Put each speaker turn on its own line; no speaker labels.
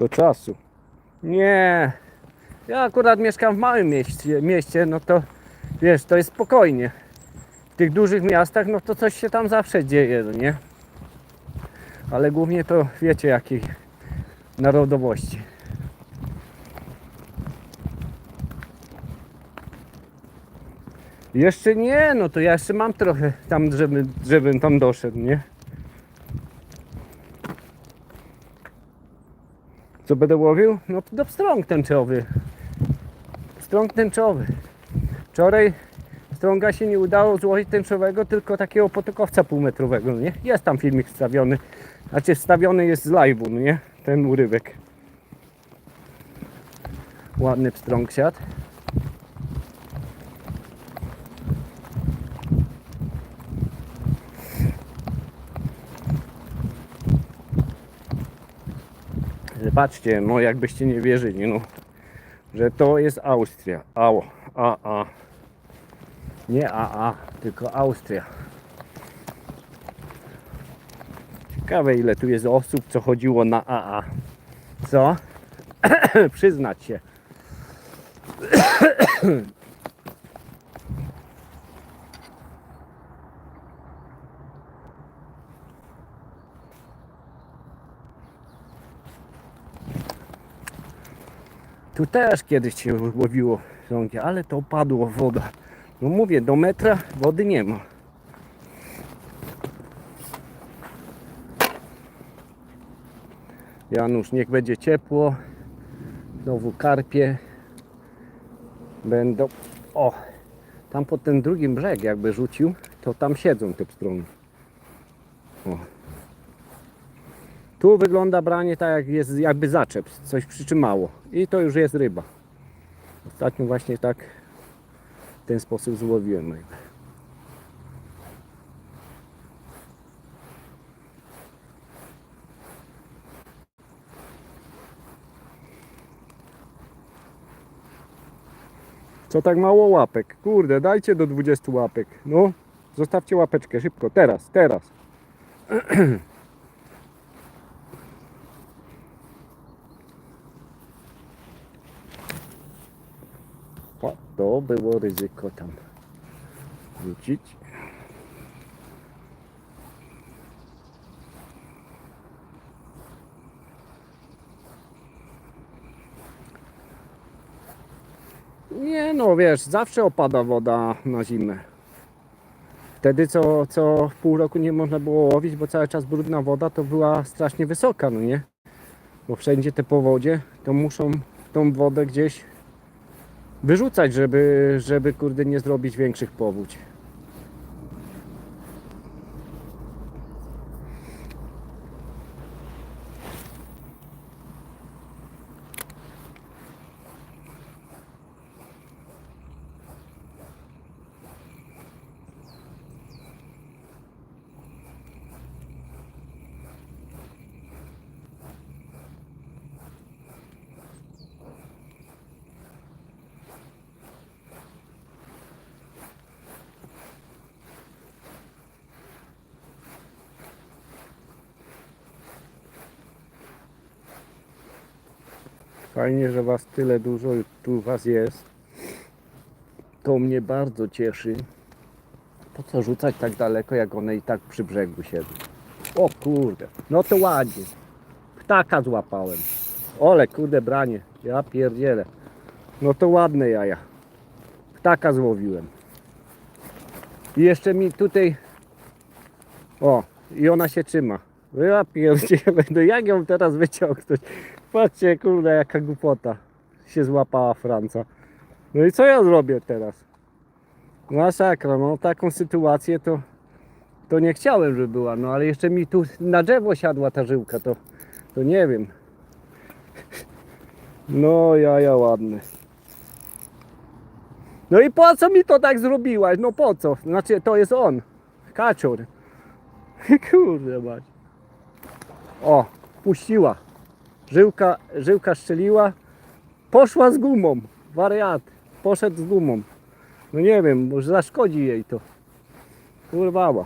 Do czasu. Nie. Ja akurat mieszkam w małym mieście, mieście, no to wiesz, to jest spokojnie. W tych dużych miastach, no to coś się tam zawsze dzieje, no nie? Ale głównie to wiecie jakiej narodowości. Jeszcze nie, no to ja jeszcze mam trochę tam, żeby, żebym tam doszedł, nie? Co będę łowił? No do pstrąg tęczowy. Pstrąg tęczowy. Wczoraj strąga się nie udało złożyć tęczowego, tylko takiego potokowca półmetrowego, no nie? Jest tam filmik wstawiony. Znaczy wstawiony jest z live'u, no nie? Ten urywek. Ładny pstrąg siadł. Zobaczcie, no jakbyście nie wierzyli, no, że to jest Austria. Au, a, a. Nie a, a, tylko Austria. Ciekawe ile tu jest osób, co chodziło na AA. Co? Przyznać się. Tu też kiedyś się łowiło sągi, ale to padło woda. No mówię, do metra wody nie ma. Janusz, niech będzie ciepło. Znowu karpie będą. O, tam pod ten drugim brzeg jakby rzucił, to tam siedzą te pstrony. O. Tu wygląda branie tak jak jest jakby zaczep, coś przytrzymało. I to już jest ryba. Ostatnio właśnie tak w ten sposób złowiłem. Co tak mało łapek? Kurde, dajcie do 20 łapek. No, zostawcie łapeczkę szybko, teraz, teraz. To było ryzyko tam rzucić. Nie no, wiesz, zawsze opada woda na zimę. Wtedy co, co pół roku nie można było łowić, bo cały czas brudna woda to była strasznie wysoka, no nie? Bo wszędzie te powodzie to muszą tą wodę gdzieś wyrzucać, żeby, żeby kurde nie zrobić większych powódź. Fajnie, że was tyle dużo tu was jest. To mnie bardzo cieszy. Po co rzucać tak daleko, jak one i tak przy brzegu siedzą? O kurde, no to ładnie. Ptaka złapałem. Ole kurde branie, ja pierdzielę. No to ładne jaja. Ptaka złowiłem. I jeszcze mi tutaj... O, i ona się trzyma. Ja pierdzielę, no jak ją teraz wyciągnąć? Patrzcie, kurde, jaka głupota się złapała Franca. No i co ja zrobię teraz? Masakra, no taką sytuację to, to nie chciałem, żeby była, no ale jeszcze mi tu na drzewo siadła ta żyłka, to, to nie wiem. No jaja ładne. No i po co mi to tak zrobiłaś? No po co? Znaczy to jest on. Kaczor. Kurde mać. O, puściła. Żyłka, żyłka szczeliła. Poszła z gumą. Wariat. Poszedł z gumą. No nie wiem, może zaszkodzi jej to. Kurwała.